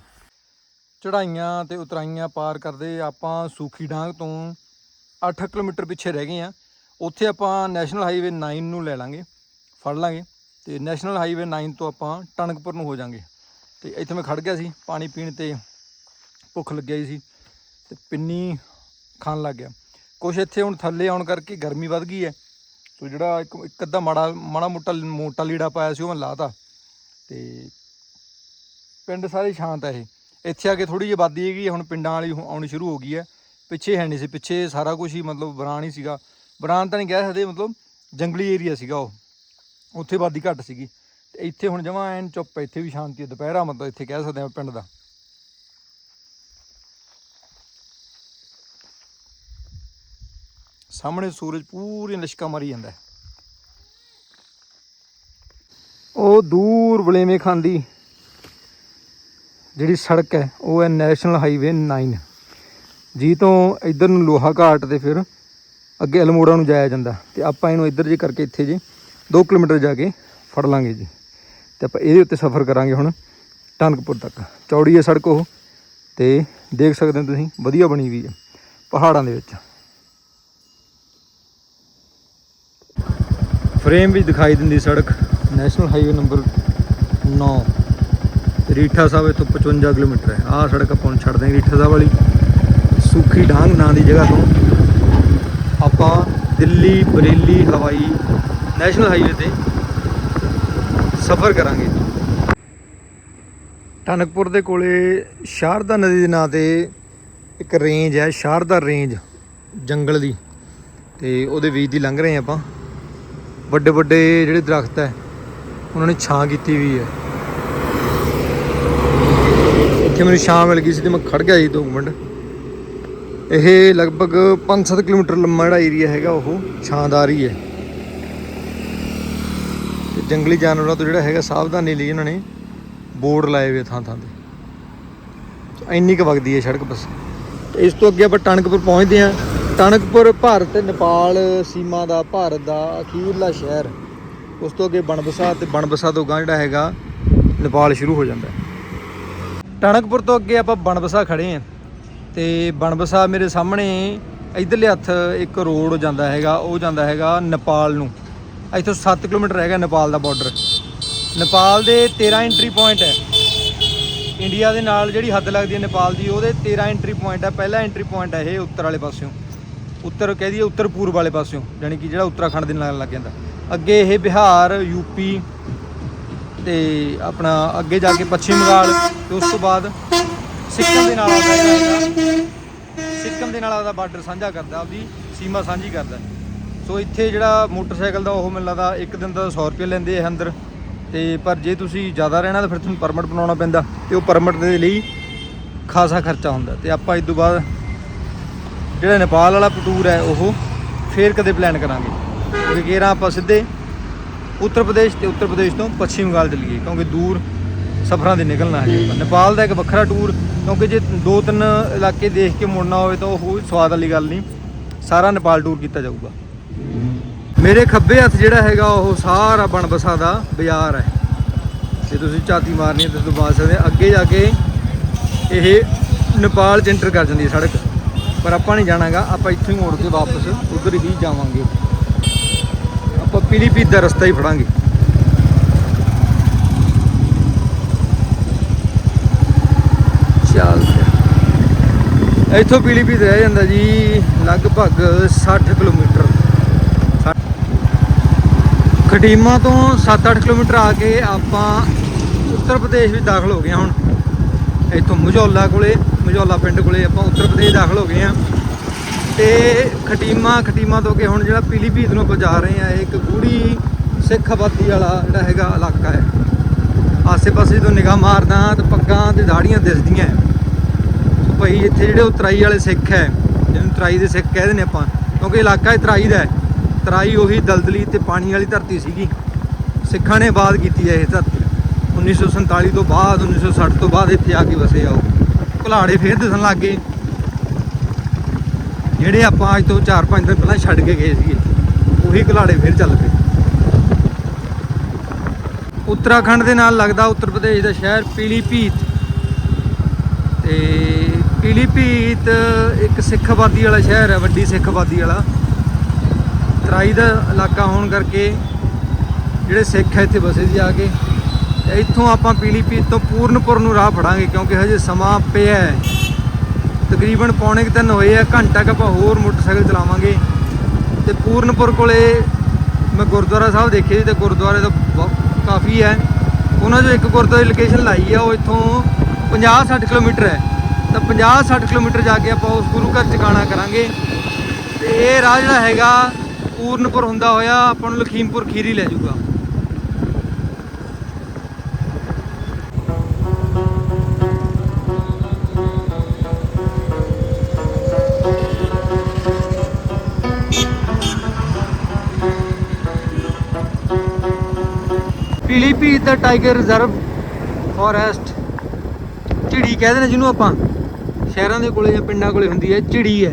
ਚੜਾਈਆਂ ਤੇ ਉਤਰਾਈਆਂ ਪਾਰ ਕਰਦੇ ਆਪਾਂ ਸੂਖੀ ਡਾਂਗ ਤੋਂ 8 ਕਿਲੋਮੀਟਰ ਪਿੱਛੇ ਰਹਿ ਗਏ ਆ ਉੱਥੇ ਆਪਾਂ ਨੈਸ਼ਨਲ ਹਾਈਵੇ 9 ਨੂੰ ਲੈ ਲਾਂਗੇ, ਫੜ ਲਾਂਗੇ ਤੇ ਨੈਸ਼ਨਲ ਹਾਈਵੇ 9 ਤੋਂ ਆਪਾਂ ਟਣਕਪੁਰ ਨੂੰ ਹੋ ਜਾਾਂਗੇ। ਤੇ ਇੱਥੇ ਮੈਂ ਖੜ ਗਿਆ ਸੀ, ਪਾਣੀ ਪੀਣ ਤੇ ਭੁੱਖ ਲੱਗਿਆ ਹੀ ਸੀ ਤੇ ਪਿੰਨੀ ਖਾਣ ਲੱਗ ਗਿਆ। ਕੁਛ ਇੱਥੇ ਹੁਣ ਥੱਲੇ ਆਉਣ ਕਰਕੇ ਗਰਮੀ ਵੱਧ ਗਈ ਹੈ ਸੋ ਜਿਹੜਾ ਇੱਕ ਇੱਕ ਅੱਧਾ ਮਾੜਾ ਮਾੜਾ ਮੋਟਾ ਮੋਟਾ ਲੀੜਾ ਪਾਇਆ ਸੀ ਉਹ ਮੈਂ ਲਾਤਾ ਤੇ ਪਿੰਡ ਸਾਰੇ ਸ਼ਾਂਤ ਹੈ ਇਹ। ਇੱਥੇ ਆ ਕੇ ਥੋੜੀ ਜਿਹੀ ਆਬਾਦੀ ਹੈਗੀ ਹੈ, ਹੁਣ ਪਿੰਡਾਂ ਵਾਲੀ ਆਉਣੀ ਸ਼ੁਰੂ ਹੋ ਗਈ ਹੈ। ਪਿੱਛੇ ਹੈ ਨਹੀਂ ਸੀ ਪਿੱਛੇ ਸਾਰਾ ਕੁਝ ਹੀ ਮਤਲਬ ਬਰਾਨ ਹੀ ਸੀਗਾ। ਬਰਾਨ ਤਾਂ ਨਹੀਂ ਕਹਿ ਸਕਦੇ ਮਤਲਬ ਜੰਗਲੀ ਏਰੀਆ ਸੀਗਾ ਉਹ। ਉੱਥੇ ਆਬਾਦੀ ਘੱਟ ਸੀਗੀ। ਤੇ ਇੱਥੇ ਹੁਣ ਜਮਾਂ ਐਨ ਚੁੱਪ ਇੱਥੇ ਵੀ ਸ਼ਾਂਤੀ ਹੈ ਦੁਪਹਿਰਾ ਮਤਲਬ ਇੱਥੇ ਕਹਿ ਸਕਦੇ ਹਾਂ ਪਿੰਡ ਦਾ। ਸਾਹਮਣੇ ਸੂਰਜ ਪੂਰੀ ਲਿਸ਼ਕਾ ਮਾਰੀ ਜਾਂਦਾ ਉਹ ਦੂਰ ਬਲੇਵੇਂ ਖਾਂਦੀ। ਜਿਹੜੀ ਸੜਕ ਹੈ, ਉਹ ਹੈ ਨੈਸ਼ਨਲ ਹਾਈਵੇ 9 ਜੀ ਤੋਂ ਇਧਰ ਨੂੰ ਲੋਹਾ ਘਾਟ ਤੇ ਫਿਰ ਅੱਗੇ ਅਲਮੋੜਾ ਨੂੰ ਜਾਇਆ ਜਾਂਦਾ। ਤੇ ਆਪਾਂ ਇਹਨੂੰ ਇੱਧਰ ਜੇ ਕਰਕੇ ਇੱਥੇ ਜੇ 2 ਕਿਲੋਮੀਟਰ ਜਾ ਕੇ ਫੜ ਲਾਂਗੇ ਜੀ। ਤੇ ਆਪਾਂ ਇਹਦੇ ਉੱਤੇ ਸਫ਼ਰ ਕਰਾਂਗੇ ਹੁਣ ਟਾਨਕਪੁਰ ਤੱਕ। ਚੌੜੀ ਹੈ ਸੜਕ ਉਹ। ਤੇ ਦੇਖ ਸਕਦੇ ਹੋ ਤੁਸੀਂ, ਵਧੀਆ ਬਣੀ ਵੀ ਹੈ ਪਹਾੜਾਂ ਦੇ ਵਿੱਚ। ਫਰੇਮ ਵਿੱਚ ਦਿਖਾਈ ਦਿੰਦੀ ਸੜਕ। National highway number 9 Reetha Sahib ਇੱਥੋਂ 55 ਕਿਲੋਮੀਟਰ ਹੈ। ਆਹ ਸੜਕ ਆਪਾਂ ਹੁਣ ਛੱਡਦੇ ਹਾਂ ਰੀਠਾ ਸਾਹਿਬ ਵਾਲੀ। ਸੁਖੀ ਡਾਂਗ ਨਾਂ ਦੀ ਜਗ੍ਹਾ ਤੋਂ ਆਪਾਂ ਦਿੱਲੀ, ਬਰੇਲੀ, ਹਵਾਈ, ਨੈਸ਼ਨਲ ਹਾਈਵੇ ਤੇ ਸਫ਼ਰ ਕਰਾਂਗੇ। ਟਨਕਪੁਰ ਦੇ ਕੋਲੇ ਸ਼ਾਰਦਾ ਨਦੀ ਦੇ ਨਾਂ ਤੇ ਇੱਕ ਰੇਂਜ ਹੈ, ਸ਼ਾਰਦਾ ਰੇਂਜ ਜੰਗਲ ਦੀ। ਤੇ ਉਹਦੇ ਵਿੱਚ ਦੀ ਲੰਘ ਰਹੇ ਹਾਂ ਆਪਾਂ। ਵੱਡੇ ਵੱਡੇ ਜਿਹੜੇ ਦਰਖਤ ਹੈ, ਉਹਨਾਂ ਨੇ ਛਾਂ ਕੀਤੀ ਹੋਈ ਹੈ। ਇੱਥੇ ਮੈਨੂੰ ਛਾਂ ਮਿਲ ਗਈ ਸੀ ਤੇ ਮੈਂ ਖੜ ਗਿਆ ਜੀ 2 ਮਿੰਟ। ਇਹ ਲਗਭਗ 5-7 ਕਿਲੋਮੀਟਰ ਲੰਮਾ ਜਿਹੜਾ ਏਰੀਆ ਹੈਗਾ ਉਹ ਛਾਂਦਾਰ ਹੀ। ਹੈ ਤੇ ਜੰਗਲੀ ਜਾਨਵਰਾਂ ਤੋਂ ਜਿਹੜਾ ਹੈਗਾ ਸਾਵਧਾਨੀ ਲਈ ਇਹਨਾਂ ਨੇ ਬੋਰਡ ਲਾਏ ਹੋਏ ਥਾਂ ਥਾਂ ਤੇ। ਇੰਨੀ ਕੁ ਵਗਦੀ ਹੈ ਸੜਕ ਬਸ। ਤੇ ਇਸ ਤੋਂ ਅੱਗੇ ਆਪਾਂ ਟਣਕਪੁਰ ਪਹੁੰਚਦੇ ਹਾਂ। ਟਣਕਪੁਰ ਭਾਰਤ ਤੇ ਨੇਪਾਲ, ਸੀਮਾ ਦਾ, ਭਾਰਤ ਦਾ ਅਖੀਰਲਾ ਸ਼ਹਿਰ। ਉਸ ਤੋਂ ਅੱਗੇ ਬਣਬਸਾ ਤੇ ਬਣਬਸਾ ਤੋਂ ਗਾਂ ਜਿਹੜਾ ਹੈਗਾ ਨੇਪਾਲ ਸ਼ੁਰੂ ਹੋ ਜਾਂਦਾ ਹੈ। ਟਣਕਪੁਰ ਤੋਂ ਅੱਗੇ ਆਪਾਂ ਬਣਬਸਾ ਖੜੇ ਆਂ ਤੇ ਬਣਬਸਾ ਮੇਰੇ ਸਾਹਮਣੇ ਇਧਰਲੇ ਹੱਥ ਇੱਕ ਰੋਡ ਜਾਂਦਾ ਹੈਗਾ, ਉਹ ਜਾਂਦਾ ਹੈਗਾ ਨੇਪਾਲ ਨੂੰ। ਇੱਥੋਂ 7 ਕਿਲੋਮੀਟਰ ਹੈਗਾ ਨੇਪਾਲ ਦਾ ਬਾਰਡਰ ਨੇਪਾਲ ਦੇ 13 ਐਂਟਰੀ ਪੁਆਇੰਟ ਹੈ। ਇੰਡੀਆ ਦੇ ਨਾਲ ਜਿਹੜੀ ਹੱਦ ਲੱਗਦੀ ਹੈ ਨੇਪਾਲ ਦੀ, ਉਹਦੇ 13 ਐਂਟਰੀ ਪੁਆਇੰਟ ਹੈ। ਪਹਿਲਾ ਐਂਟਰੀ ਪੁਆਇੰਟ ਹੈ ਇਹ ਉੱਤਰ ਵਾਲੇ ਪਾਸਿਓਂ। ਉੱਤਰ ਕਹਿ ਦਈਏ ਉੱਤਰ ਪੂਰਬ ਵਾਲੇ ਪਾਸਿਓਂ ਯਾਨੀ ਕਿ ਜਿਹੜਾ ਉੱਤਰਾਖੰਡ ਦੇ ਨਾਲ ਲੱਗ ਜਾਂਦਾ। ਅੱਗੇ ਇਹ ਬਿਹਾਰ ਯੂਪੀ ਤੇ ਆਪਣਾ ਅੱਗੇ ਜਾ ਕੇ ਪੱਛਮੀ ਬੰਗਾਲ ਤੇ ਉਸ ਤੋਂ ਬਾਅਦ ਸਿੱਕਮ ਦੇ ਨਾਲ ਆਉਂਦਾ ਹੈਗਾ, ਸਿੱਕਮ ਦੇ ਨਾਲ ਆਪਦਾ ਬਾਰਡਰ ਸਾਂਝਾ ਕਰਦਾ, ਆਪਦੀ ਸੀਮਾ ਸਾਂਝੀ ਕਰਦਾ। ਸੋ ਇੱਥੇ ਜਿਹੜਾ ਮੋਟਰਸਾਈਕਲ ਦਾ ਉਹ ਮੈਨੂੰ ਲੱਗਦਾ ਇੱਕ ਦਿਨ ਦਾ 100 ਰੁਪਏ ਲੈਂਦੇ ਆ ਅੰਦਰ। ਤੇ ਪਰ ਜੇ ਤੁਸੀਂ ਜ਼ਿਆਦਾ ਰਹਿਣਾ ਤਾਂ ਫਿਰ ਤੁਹਾਨੂੰ ਪਰਮਿਟ ਬਣਾਉਣਾ ਪੈਂਦਾ ਤੇ ਉਹ ਪਰਮਿਟ ਦੇ ਲਈ ਖਾਸਾ ਖਰਚਾ ਹੁੰਦਾ। ਤੇ ਆਪਾਂ ਇਸ ਤੋਂ ਬਾਅਦ ਜਿਹੜਾ ਨੇਪਾਲ ਵਾਲਾ ਟੂਰ ਹੈ, ਉਹ ਫੇਰ ਕਦੇ ਪਲਾਨ ਕਰਾਂਗੇ। ਵਿਗੇਰਾ ਆਪਾਂ ਸਿੱਧੇ ਉੱਤਰ ਪ੍ਰਦੇਸ਼ ਤੇ ਉੱਤਰ ਪ੍ਰਦੇਸ਼ ਤੋਂ ਪੱਛਮੀ ਬੰਗਾਲ ਚੱਲੀਏ ਕਿਉਂਕਿ ਦੂਰ ਸਫ਼ਰਾਂ ਦੇ ਨਿਕਲਣਾ ਹੈ। ਨੇਪਾਲ ਦਾ ਇੱਕ ਵੱਖਰਾ ਟੂਰ ਕਿਉਂਕਿ ਜੇ ਦੋ ਤਿੰਨ ਇਲਾਕੇ ਦੇਖ ਕੇ ਮੁੜਨਾ ਹੋਵੇ ਤਾਂ ਉਹ ਸਵਾਦ ਵਾਲੀ ਗੱਲ ਨਹੀਂ। ਸਾਰਾ ਨੇਪਾਲ ਟੂਰ ਕੀਤਾ ਜਾਊਗਾ। ਮੇਰੇ ਖੱਬੇ ਹੱਥ ਜਿਹੜਾ ਹੈਗਾ ਉਹ ਸਾਰਾ ਬਣਬਸਾ ਦਾ ਬਾਜ਼ਾਰ ਹੈ। ਜੇ ਤੁਸੀਂ ਝਾਤੀ ਮਾਰਨੀ ਹੈ ਤਾਂ ਤੁਸੀਂ ਬਾਤ ਸਕਦੇ। ਅੱਗੇ ਜਾ ਕੇ ਇਹ ਨੇਪਾਲ ਚ ਐਂਟਰ ਕਰ ਜਾਂਦੀ ਹੈ ਸੜਕ। ਪਰ ਆਪਾਂ ਨਹੀਂ ਜਾਣਾਗਾ ਆਪਾਂ ਇੱਥੋਂ ਹੀ ਮੋੜ ਕੇ ਵਾਪਸ ਉਧਰ ਹੀ ਜਾਵਾਂਗੇ। ਆਪਾਂ ਪੀਲੀਭੀਤ ਦਾ ਰਸਤਾ ਹੀ ਫੜਾਂਗੇ। ਚੱਲ ਫਿਰ। ਇੱਥੋਂ ਪੀਲੀਭੀਤ ਰਹਿ ਜਾਂਦਾ ਜੀ ਲਗਭਗ 60 ਕਿਲੋਮੀਟਰ। ਖਟੀਮਾ ਤੋਂ 7-8 ਕਿਲੋਮੀਟਰ ਆ ਕੇ ਆਪਾਂ ਉੱਤਰ ਪ੍ਰਦੇਸ਼ ਵਿੱਚ ਦਾਖਲ ਹੋ ਗਏ ਹਾਂ ਹੁਣ। ਇੱਥੋਂ ਮਝੌਲਾ ਕੋਲੇ, ਮਝੌਲਾ ਪਿੰਡ ਕੋਲੇ ਆਪਾਂ ਉੱਤਰ ਪ੍ਰਦੇਸ਼ ਦਾਖਲ ਹੋ ਗਏ ਹਾਂ। ਤੇ ਖਟੀਮਾ ਖਟੀਮਾ ਤੋਂ ਅੱਗੇ ਹੁਣ ਜਿਹੜਾ ਪੀਲੀਭੀਤ ਨੂੰ ਆਪਾਂ ਜਾ ਰਹੇ ਹਾਂ, ਇਹ ਇੱਕ ਗੂੜੀ ਸਿੱਖ ਆਬਾਦੀ ਵਾਲਾ ਜਿਹੜਾ ਹੈਗਾ ਇਲਾਕਾ ਹੈ। ਆਸੇ-ਪਾਸੇ ਤੋਂ ਨਿਗਾਹ ਮਾਰਦਾ ਤਾਂ ਪੱਗਾਂ ਤੇ ਦਾੜੀਆਂ ਦਿਸਦੀਆਂ ਸੋ ਭਾਈ ਇੱਥੇ ਜਿਹੜੇ ਉਤਰਾਈ ਵਾਲੇ ਸਿੱਖ ਹੈ, ਜਿਹਨੂੰ ਤਰਾਈ ਦੇ ਸਿੱਖ ਕਹਿੰਦੇ ਨੇ ਆਪਾਂ, ਕਿਉਂਕਿ ਇਲਾਕਾ ਇਹ ਤਰਾਈ ਦਾ ਹੈ। ਤਰਾਈ ਉਹੀ ਦਲਦਲੀ ਤੇ ਪਾਣੀ ਵਾਲੀ ਧਰਤੀ ਸੀਗੀ। ਸਿੱਖਾਂ ਨੇ ਆਬਾਦ ਕੀਤੀ ਹੈ ਇਹ ਧਰਤੀ। 1947 ਤੋਂ ਬਾਅਦ 1960 ਤੋਂ ਬਾਅਦ ਇੱਥੇ ਆ ਕੇ ਵਸੇ ਆ ਉਹ। ਘੁਲਾੜੇ ਫੇਰ ਦਿਸਣ ਲੱਗ ਗਏ। ਜਿਹੜੇ ਆਪਾਂ ਅੱਜ ਤੋਂ 4-5 ਦਿਨ ਪਹਿਲਾਂ ਛੱਡ ਕੇ ਗਏ ਸੀਗੇ, ਉਹੀ ਘੁਲਾੜੇ ਫਿਰ ਚੱਲ ਪਏ। ਉੱਤਰਾਖੰਡ ਦੇ ਨਾਲ ਲੱਗਦਾ ਉੱਤਰ ਪ੍ਰਦੇਸ਼ ਦਾ ਸ਼ਹਿਰ ਪੀਲੀਭੀਤ। ਤੇ ਪੀਲੀਭੀਤ ਇੱਕ ਸਿੱਖ ਆਬਾਦੀ ਵਾਲਾ ਸ਼ਹਿਰ ਹੈ, ਵੱਡੀ ਸਿੱਖ ਆਬਾਦੀ ਵਾਲਾ। ਤਰਾਈ ਦਾ ਇਲਾਕਾ ਹੋਣ ਕਰਕੇ ਜਿਹੜੇ ਸਿੱਖ ਹੈ ਇੱਥੇ ਵਸੇ ਸੀ ਆ ਕੇ। ਇੱਥੋਂ ਆਪਾਂ ਪੀਲੀਭੀਤ ਤੋਂ ਪੂਰਨਪੁਰ ਨੂੰ ਰਾਹ ਫੜਾਂਗੇ, ਕਿਉਂਕਿ ਹਜੇ ਸਮਾਂ ਪਿਆ ਹੈ। ਤਕਰੀਬਨ ਪੌਣੇ ਕੁ ਤਿੰਨ ਹੋਏ ਆ, ਘੰਟਾ ਕੁ ਆਪਾਂ ਹੋਰ ਮੋਟਰਸਾਈਕਲ ਚਲਾਵਾਂਗੇ। ਤੇ ਪੂਰਨਪੁਰ ਕੋਲੇ ਮੈਂ ਗੁਰਦੁਆਰਾ ਸਾਹਿਬ ਦੇਖੇ ਸੀ ਤੇ ਗੁਰਦੁਆਰੇ ਦਾ ਬਹੁਤ- ਕਾਫੀ ਹੈ। ਉਹਨਾਂ 'ਚੋਂ ਇੱਕ ਗੁਰਦੁਆਰੇ ਲੋਕੇਸ਼ਨ ਲਾਈ ਆ, ਉਹ ਇੱਥੋਂ 50-60 ਕਿਲੋਮੀਟਰ ਹੈ। ਤਾਂ 50-60 ਕਿਲੋਮੀਟਰ ਜਾ ਕੇ ਆਪਾਂ ਉਸ ਗੁਰੂ ਘਰ ਟਿਕਾਣਾ ਕਰਾਂਗੇ। ਤੇ ਇਹ ਰਾਹ ਜਿਹੜਾ ਹੈਗਾ, ਪੂਰਨਪੁਰ ਹੁੰਦਾ ਹੋਇਆ, ਆਪਾਂ ਨੂੰ ਲਖੀਮਪੁਰ ਖੀਰੀ ਲੈ ਜਾਊਗਾ। ਪੀਲੀਭੀਤ ਦਾ ਟਾਈਗਰ ਰਿਜ਼ਰਵ ਫੋਰੈਸਟ ਝਿੜੀ ਕਹਿੰਦੇ ਨੇ ਜਿਹਨੂੰ ਆਪਾਂ। ਸ਼ਹਿਰਾਂ ਦੇ ਕੋਲੇ ਜਾਂ ਪਿੰਡਾਂ ਕੋਲੇ ਹੁੰਦੀ ਹੈ, ਝਿੜੀ ਹੈ।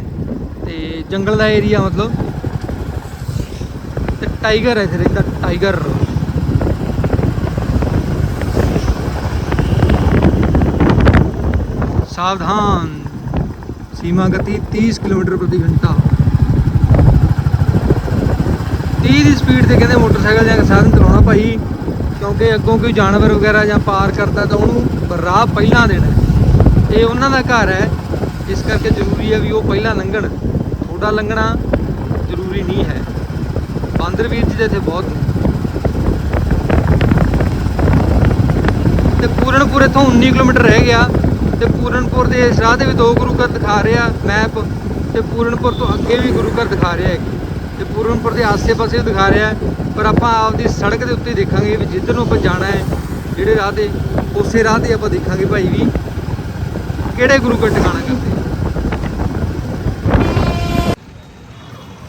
ਤੇ ਜੰਗਲ ਦਾ ਏਰੀਆ ਮਤਲਬ। ਤੇ ਟਾਈਗਰ ਹੈ ਇੱਥੇ ਰਹਿੰਦਾ ਟਾਈਗਰ ਸਾਵਧਾਨ। ਸੀਮਾ ਗਤੀ 30 ਕਿਲੋਮੀਟਰ ਪ੍ਰਤੀ ਘੰਟਾ। 30 ਦੀ ਸਪੀਡ ਤੇ ਕਹਿੰਦੇ ਮੋਟਰਸਾਈਕਲ ਜਾਂ ਸਾਧਨ ਚਲਾਉਣਾ ਭਾਈ। ਕਿਉਂਕਿ ਅੱਗੋਂ ਕੋਈ ਜਾਨਵਰ ਵਗੈਰਾ ਜਾਂ ਪਾਰ ਕਰਦਾ ਤਾਂ ਉਹਨੂੰ ਰਾਹ ਪਹਿਲਾਂ ਦੇਣਾ ਇਹ ਉਹਨਾਂ ਦਾ ਘਰ ਹੈ। ਇਸ ਕਰਕੇ ਜ਼ਰੂਰੀ ਹੈ ਵੀ ਉਹ ਪਹਿਲਾਂ ਲੰਘਣ। ਥੋੜਾ ਲੰਘਣਾ ਜ਼ਰੂਰੀ ਨਹੀਂ ਹੈ। ਬਾਂਦਰ ਵੀਰ ਜੀ ਦੇ ਇੱਥੇ ਬਹੁਤ ਨੇ। ਤੇ ਪੂਰਨਪੁਰ ਇੱਥੋਂ 19 ਕਿਲੋਮੀਟਰ ਰਹਿ ਗਿਆ। ਤੇ ਪੂਰਨਪੁਰ ਦੇ ਇਸ ਰਾਹ ਤੇ ਵੀ ਦੋ ਗੁਰੂ ਘਰ ਦਿਖਾ ਰਿਹਾ ਮੈਪ ਤੇ ਪੂਰਨਪੁਰ ਤੋਂ ਅੱਗੇ ਵੀ ਗੁਰੂ ਘਰ ਦਿਖਾ ਰਿਹਾ ਹੈ। ਤੇ ਪੂਰਨਪੁਰ ਦੇ ਆਸੇ-ਪਾਸੇ ਵੀ ਦਿਖਾ ਰਿਹਾ ਹੈ। ਪਰ ਆਪਾਂ ਆਪਦੀ ਸੜਕ ਦੇ ਉੱਤੇ ਦੇਖਾਂਗੇ ਵੀ ਜਿੱਧਰ ਨੂੰ ਆਪਾਂ ਜਾਣਾ ਹੈ, ਜਿਹੜੇ ਰਾਹ ਤੇ, ਉਸੇ ਰਾਹ ਤੇ ਆਪਾਂ ਦੇਖਾਂਗੇ ਭਾਈ ਵੀ ਕਿਹੜੇ ਗੁਰੂ ਘਰ ਟਿਕਾਣਾ ਕਰਦੇ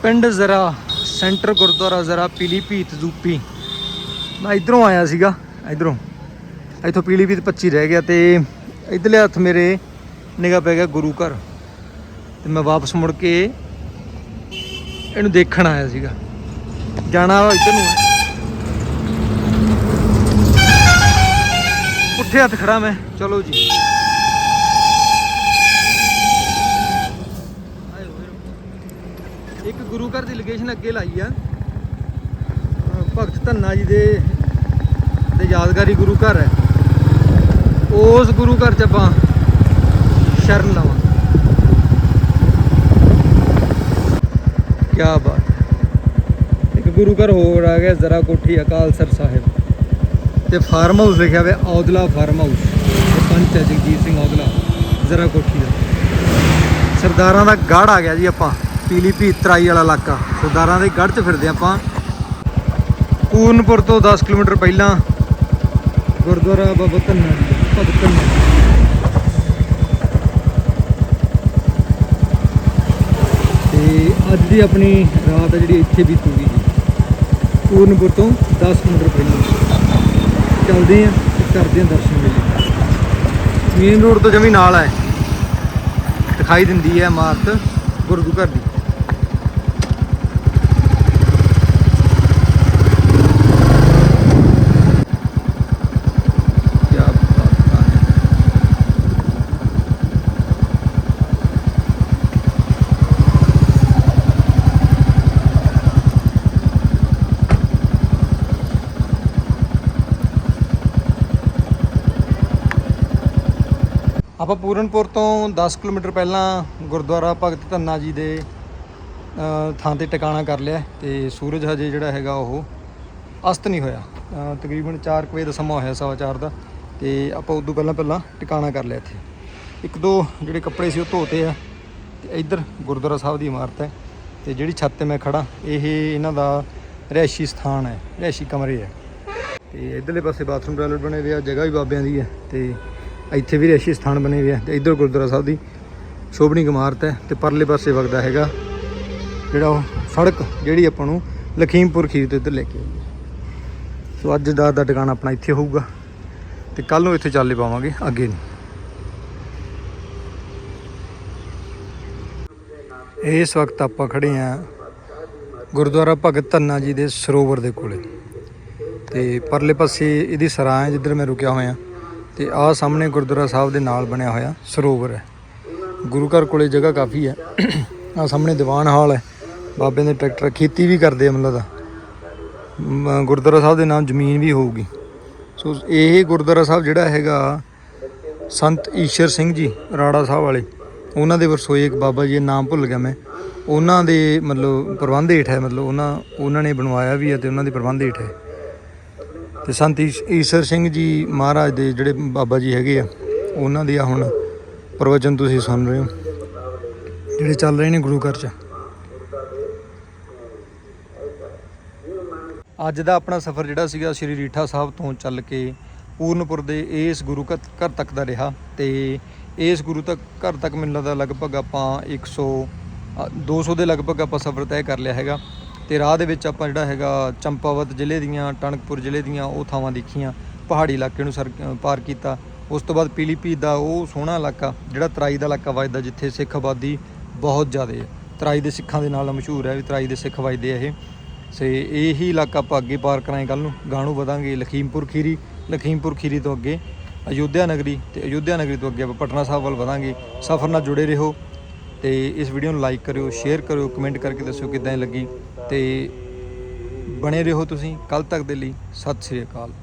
ਪਿੰਡ ਜ਼ਰਾ, ਸੈਂਟਰ ਗੁਰਦੁਆਰਾ ਜ਼ਰਾ ਪੀਲੀਭੀਤ ਯੂਪੀ ਮੈਂ ਇਧਰੋਂ ਆਇਆ ਸੀਗਾ, ਇਧਰੋਂ। ਇੱਥੋਂ ਪੀਲੀਭੀਤ 25 ਰਹਿ ਗਿਆ ਤੇ ਇਧਰਲੇ ਹੱਥ ਮੇਰੇ ਨਿਗਾਹ ਪੈ ਗਿਆ ਗੁਰੂ ਘਰ। ਤੇ ਮੈਂ ਵਾਪਸ ਮੁੜ ਕੇ ਇਹਨੂੰ ਦੇਖਣ ਆਇਆ ਸੀਗਾ। ਜਾਣਾ ਇੱਧਰ ਨੂੰ ਉੱਠੇ ਹੱਥ ਖੜਾ ਮੈਂ। ਚਲੋ ਜੀ। ਇੱਕ ਗੁਰੂ ਘਰ ਦੀ ਲੋਕੇਸ਼ਨ ਅੱਗੇ ਲਾਈ ਆ। ਭਗਤ ਧੰਨਾ ਜੀ ਦੇ ਦੇ ਯਾਦਗਾਰੀ ਗੁਰੂ ਘਰ ਹੈ। ਉਸ ਗੁਰੂ ਘਰ ਚ ਆਪਾਂ ਸ਼ਰਨ ਲਵਾਂ ਕੀ ਬਾਤ। ਗੁਰੂ ਘਰ ਹੋਰ ਆ ਗਿਆ, ਜ਼ਰਾ ਕੋਠੀ ਅਕਾਲਸਰ ਸਾਹਿਬ। ਤੇ ਫਾਰਮ ਹਾਊਸ ਲਿਖਿਆ ਹੋਇਆ ਔਦਲਾ ਫਾਰਮ ਹਾਊਸ ਇਹ ਪੰਚ ਹੈ, ਜਗਜੀਤ ਸਿੰਘ ਔਦਲਾ ਜ਼ਰਾ ਕੋਠੀ ਦਾ। ਸਰਦਾਰਾਂ ਦਾ ਗੜ ਆ ਗਿਆ ਜੀ ਆਪਾਂ। ਪੀਲੀਭੀਤ ਤਰਾਈ ਵਾਲਾ ਇਲਾਕਾ। ਸਰਦਾਰਾਂ ਦੇ ਗੜ 'ਚ ਫਿਰਦੇ ਆਪਾਂ। ਪੂਰਨਪੁਰ ਤੋਂ 10 ਕਿਲੋਮੀਟਰ ਪਹਿਲਾਂ ਗੁਰਦੁਆਰਾ ਬਾਬਾ ਧੰਨਾ ਜੀ, ਭਗਤ ਧੰਨਾ ਤੇ ਅੱਜ ਦੀ ਆਪਣੀ ਰਾਤ ਹੈ ਜਿਹੜੀ ਇੱਥੇ ਬੀਤੂਗੀ ਜੀ ਪੂਰਨਪੁਰ ਤੋਂ 10 ਕਿਲੋਮੀਟਰ ਪਹਿਲਾਂ ਚੱਲਦੇ ਆਂ ਤੇ ਕਰਦੇ ਆਂ ਦਰਸ਼ਨ ਮੇਲੇ। ਮੇਨ ਰੋਡ ਤੋਂ ਜਮੀ ਨਾਲ ਹੈ ਦਿਖਾਈ ਦਿੰਦੀ ਹੈ ਇਮਾਰਤ ਗੁਰੂ ਘਰ ਦੀ ਕਿਆ ਬਾਤ ਹੈ ਆਪਾਂ ਪੂਰਨਪੁਰ ਤੋਂ 10 ਕਿਲੋਮੀਟਰ ਪਹਿਲਾਂ ਗੁਰਦੁਆਰਾ ਭਗਤ ਧੰਨਾ ਜੀ ਦੇ ਥਾਂ ਤੇ ਟਿਕਾਣਾ ਕਰ ਲਿਆ ਹੈ ਤੇ ਸੂਰਜ ਹਜੇ ਜਿਹੜਾ ਹੈਗਾ ਉਹ ਅਸਤ ਨਹੀਂ ਹੋਇਆ। ਅ, ਤਕਰੀਬਨ 4 ਵਜੇ ਦਾ ਸਮਾਂ ਹੋਇਆ ਸਵਾ ਚਾਰ ਦਾ ਤੇ ਆਪਾਂ ਉਦੋਂ ਪਹਿਲਾਂ ਪਹਿਲਾਂ ਟਿਕਾਣਾ ਕਰ ਲਿਆ ਇੱਥੇ। ਇੱਕ ਦੋ ਜਿਹੜੇ ਕੱਪੜੇ ਸੀ ਉਹ ਧੋਤੇ ਆ ਤੇ ਇੱਧਰ ਗੁਰਦੁਆਰਾ ਸਾਹਿਬ ਦੀ ਇਮਾਰਤ ਹੈ ਤੇ ਜਿਹੜੀ ਛੱਤ ਤੇ ਮੈਂ ਖੜਾ ਇਹ ਇਹਨਾਂ ਦਾ ਰਿਹਾਇਸ਼ੀ ਸਥਾਨ ਹੈ ਰਿਹਾਇਸ਼ੀ ਕਮਰੇ ਹੈ। ਤੇ ਇਧਰਲੇ ਪਾਸੇ ਬਾਥਰੂਮ ਟਾਇਲਟ ਬਣੇ ਹੋਏ ਆ ਜਗ੍ਹਾ ਵੀ ਬਾਬਿਆਂ ਦੀ ਹੈ ਤੇ ਇੱਥੇ ਵੀ ਰਿਸ਼ੀ ਸਥਾਨ ਬਣੇ ਹੋਏ ਆ ਤੇ ਇਧਰ ਗੁਰਦੁਆਰਾ ਸਾਹਿਬ ਦੀ ਸ਼ੋਭਨੀ ਇਮਾਰਤ ਹੈ ਤੇ ਪਰਲੇ ਪਾਸੇ ਵਗਦਾ ਹੈਗਾ ਜਿਹੜਾ ਉਹ ਸੜਕ ਜਿਹੜੀ ਆਪਾਂ ਨੂੰ ਲਖੀਮਪੁਰ ਖੀਰ ਤੋਂ ਇੱਧਰ ਲੈ ਕੇ ਆਉਂਦੀ ਸੋ ਅੱਜ ਦਾ ਦਾ ਟਿਕਾਣਾ ਆਪਣਾ ਇੱਥੇ ਹੋਊਗਾ ਤੇ ਕੱਲ ਨੂੰ ਇੱਥੇ ਚੱਲੇ ਪਾਵਾਂਗੇ ਅੱਗੇ ਨੂੰ। ਇਸ ਵਕਤ ਆਪਾਂ ਖੜੇ ਆ ਗੁਰਦੁਆਰਾ ਭਗਤ ਧੰਨਾ ਜੀ ਦੇ ਸਰੋਵਰ ਦੇ ਕੋਲੇ ਤੇ ਪਰਲੇ ਪਾਸੇ ਇਹਦੀ ਸਰਾਂ ਜਿੱਧਰ ਮੈਂ ਰੁਕਿਆ ਹੋਇਆ। ਤੇ ਆਹ ਸਾਹਮਣੇ ਗੁਰਦੁਆਰਾ ਸਾਹਿਬ ਦੇ ਨਾਲ ਬਣਿਆ ਹੋਇਆ ਸਰੋਵਰ ਹੈ। ਗੁਰੂ ਘਰ ਕੋਲੇ ਜਗ੍ਹਾ ਕਾਫੀ ਹੈ। ਆਹ ਸਾਹਮਣੇ ਦੀਵਾਨ ਹਾਲ ਹੈ। ਬਾਬੇ ਦੇ ਟਰੈਕਟਰ ਖੇਤੀ ਵੀ ਕਰਦੇ ਆ ਮਤਲਬ ਦਾ ਗੁਰਦੁਆਰਾ ਸਾਹਿਬ ਦੇ ਨਾਮ ਜ਼ਮੀਨ ਵੀ ਹੋਊਗੀ। ਸੋ ਇਹ ਗੁਰਦੁਆਰਾ ਸਾਹਿਬ ਜਿਹੜਾ ਹੈਗਾ ਸੰਤ ਈਸ਼ਰ ਸਿੰਘ ਜੀ, ਰਾੜਾ ਸਾਹਿਬ ਵਾਲੇ, ਉਹਨਾਂ ਦੇ ਵਰਸੋਏ ਇੱਕ ਬਾਬਾ ਜੀ ਨਾਮ ਭੁੱਲ ਗਿਆ ਮੈਂ। ਉਹਨਾਂ ਦੇ ਮਤਲਬ ਪ੍ਰਬੰਧ ਹੇਠ ਹੈ, ਮਤਲਬ ਉਹਨਾਂ ਉਹਨਾਂ ਨੇ ਬਣਵਾਇਆ ਵੀ ਹੈ ਤੇ ਉਹਨਾਂ ਦੇ ਪ੍ਰਬੰਧ ਹੇਠ ਹੈ। ਤੇ ਸੰਤ ਈਸ਼- ਈਸ਼ਰ ਸਿੰਘ ਜੀ ਮਹਾਰਾਜ ਦੇ ਜਿਹੜੇ ਬਾਬਾ ਜੀ ਹੈਗੇ ਆ ਉਹਨਾਂ ਦੇ ਆ ਹੁਣ ਪ੍ਰਵਚਨ ਤੁਸੀਂ ਸੁਣ ਰਹੇ ਹੋ ਜਿਹੜੇ ਚੱਲ ਰਹੇ ਨੇ ਗੁਰੂ ਘਰ 'ਚ। ਅੱਜ ਦਾ ਆਪਣਾ ਸਫ਼ਰ ਜਿਹੜਾ ਸੀਗਾ ਸ਼੍ਰੀ ਰੀਠਾ ਸਾਹਿਬ ਤੋਂ ਚੱਲ ਕੇ ਪੂਰਨਪੁਰ ਦੇ ਇਸ ਗੁਰੂ ਘਰ ਘਰ ਤੱਕ ਦਾ ਰਿਹਾ ਤੇ ਇਸ ਗੁਰੂ ਤੱਕ ਘਰ ਤੱਕ ਮੈਨੂੰ ਲੱਗਦਾ ਲਗਭਗ ਆਪਾਂ 100 ਅ, 200 ਦੇ ਲਗਭਗ ਆਪਾਂ ਸਫ਼ਰ ਤੈਅ ਕਰ ਲਿਆ ਹੈਗਾ। ਤੇ ਰਾਹ ਦੇ ਵਿੱਚ ਆਪਾਂ ਜਿਹੜਾ ਹੈਗਾ ਚੰਪਾਵਤ ਜ਼ਿਲ੍ਹੇ ਦੀਆਂ, ਟਣਕਪੁਰ ਜ਼ਿਲ੍ਹੇ ਦੀਆਂ ਉਹ ਥਾਵਾਂ ਦੇਖੀਆਂ, ਪਹਾੜੀ ਇਲਾਕੇ ਨੂੰ ਸਰ ਪਾਰ ਕੀਤਾ। ਉਸ ਤੋਂ ਬਾਅਦ ਪੀਲੀਭੀਤ ਦਾ ਉਹ ਸੋਹਣਾ ਇਲਾਕਾ, ਜਿਹੜਾ ਤਰਾਈ ਦਾ ਇਲਾਕਾ ਵੱਜਦਾ, ਜਿੱਥੇ ਸਿੱਖ ਆਬਾਦੀ ਬਹੁਤ ਜ਼ਿਆਦਾ ਹੈ। ਤਰਾਈ ਦੇ ਸਿੱਖਾਂ ਦੇ ਨਾਲ ਮਸ਼ਹੂਰ ਹੈ ਵੀ ਤਰਾਈ ਦੇ ਸਿੱਖ ਵੱਜਦੇ ਆ ਇਹ। ਸੇ ਇਹੀ ਇਲਾਕਾ ਆਪਾਂ ਅੱਗੇ ਪਾਰ ਕਰਾਂਗੇ ਕੱਲ ਨੂੰ। ਗਾਣੂ ਵਧਾਂਗੇ ਲਖੀਮਪੁਰ ਖੀਰੀ ਲਖੀਮਪੁਰ ਖੀਰੀ ਤੋਂ ਅੱਗੇ ਅਯੋਧਿਆ ਨਗਰੀ ਤੇ ਅਯੋਧਿਆ ਨਗਰੀ ਤੋਂ ਅੱਗੇ ਆਪਾਂ ਪਟਨਾ ਸਾਹਿਬ ਵੱਲ ਵਧਾਂਗੇ। ਸਫ਼ਰ ਨਾਲ ਜੁੜੇ ਰਹੋ ਤੇ ਇਸ ਵੀਡੀਓ ਨੂੰ ਲਾਈਕ ਕਰਿਓ, ਸ਼ੇਅਰ ਕਰਿਓ, ਕਮੈਂਟ ਕਰਕੇ ਦੱਸਿਓ ਕਿੱਦਾਂ ਦੀ ਲੱਗੀ। ਤੇ ਬਣੇ ਰਹੋ ਤੁਸੀਂ ਕੱਲ ਤੱਕ ਦੇ ਲਈ ਸਤਿ ਸ੍ਰੀ ਅਕਾਲ।